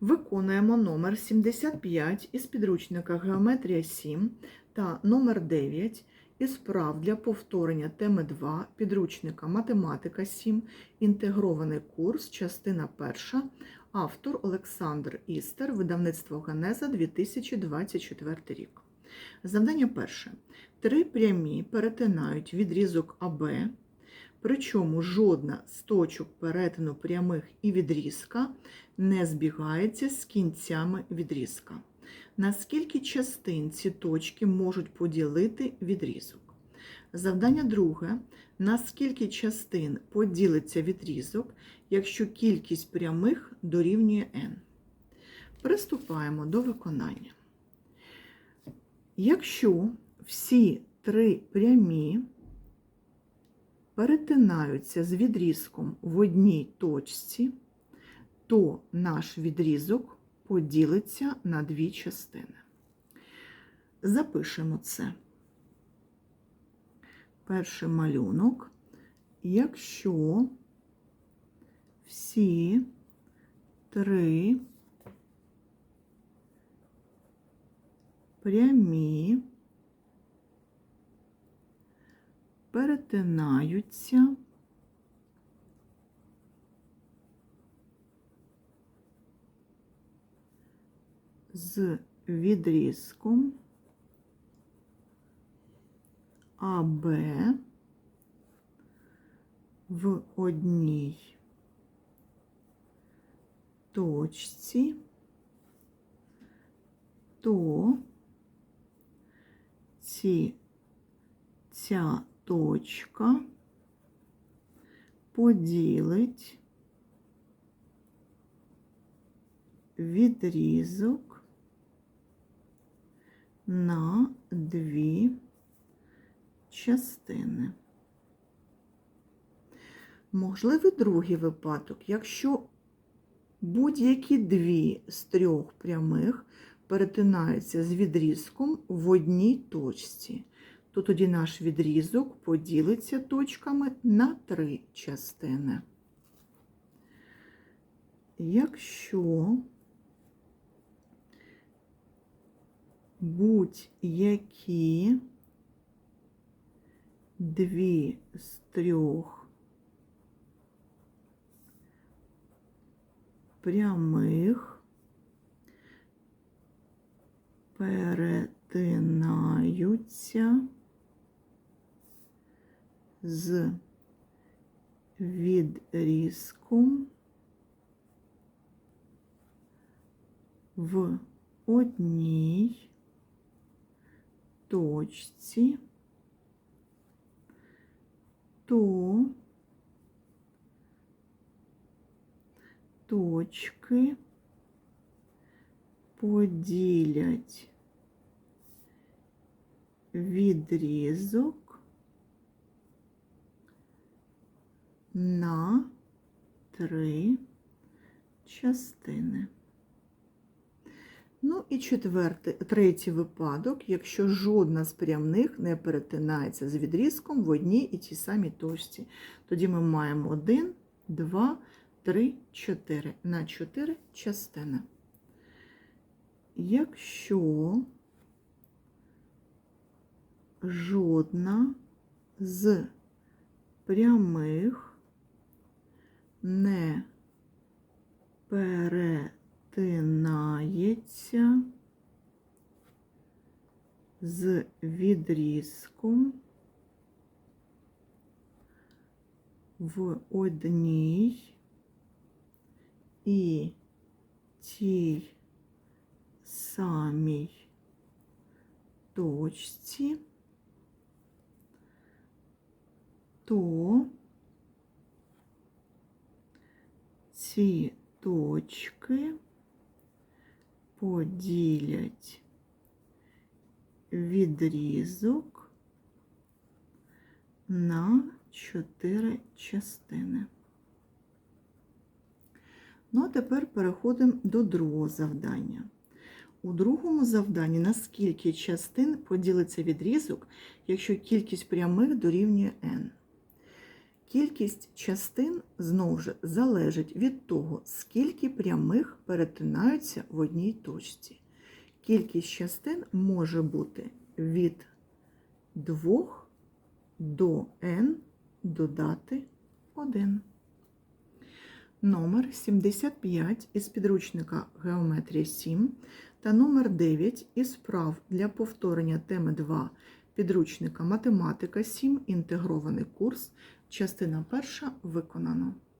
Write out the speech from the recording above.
Виконуємо номер 75 із підручника Геометрія 7 та номер 9 із прав для повторення теми 2 підручника Математика 7, інтегрований курс, частина 1, автор Олександр Істер, видавництво Генеза 2024 рік. Завдання перше. Три прямі перетинають відрізок АБ, причому жодна з точок перетину прямих і відрізка не збігається з кінцями відрізка. На скільки частин ці точки можуть поділити відрізок? Завдання друге. На скільки частин поділиться відрізок, якщо кількість прямих дорівнює n? Приступаємо до виконання. Якщо всі три прямі перетинаються з відрізком в одній точці, то наш відрізок поділиться на дві частини. Запишемо це. Перший малюнок. Якщо всі три прямі перетинаються. З відрізком АБ в одній точці, то ці, ця точка поділить відрізок на дві частини. Можливий другий випадок, якщо будь-які дві з трьох прямих перетинаються з відрізком в одній точці, то тоді наш відрізок поділиться точками на три частини. Якщо будь-які дві з трьох прямих перетинаються з відрізком в одній точці, то точки поділять відрізок на три частини. Ну і четвертий, третій випадок, якщо жодна з прямних не перетинається з відрізком в одній і тій самій точці. Тоді ми маємо 1, 2, 3, 4 на 4 частини. Якщо жодна з прямих не перетинається з відрізком в одній і тій самій точці, то ці точки поділять відрізок на чотири частини. Ну, а тепер переходимо до другого завдання. У другому завданні на скільки частин поділиться відрізок, якщо кількість прямих дорівнює n? Кількість частин знову ж залежить від того, скільки прямих перетинаються в одній точці. Кількість частин може бути від 2 до n додати 1. Номер 75 із підручника Геометрія 7 та номер 9 із вправ для повторення теми 2 підручника Математика 7. Інтегрований курс. Частина перша виконано.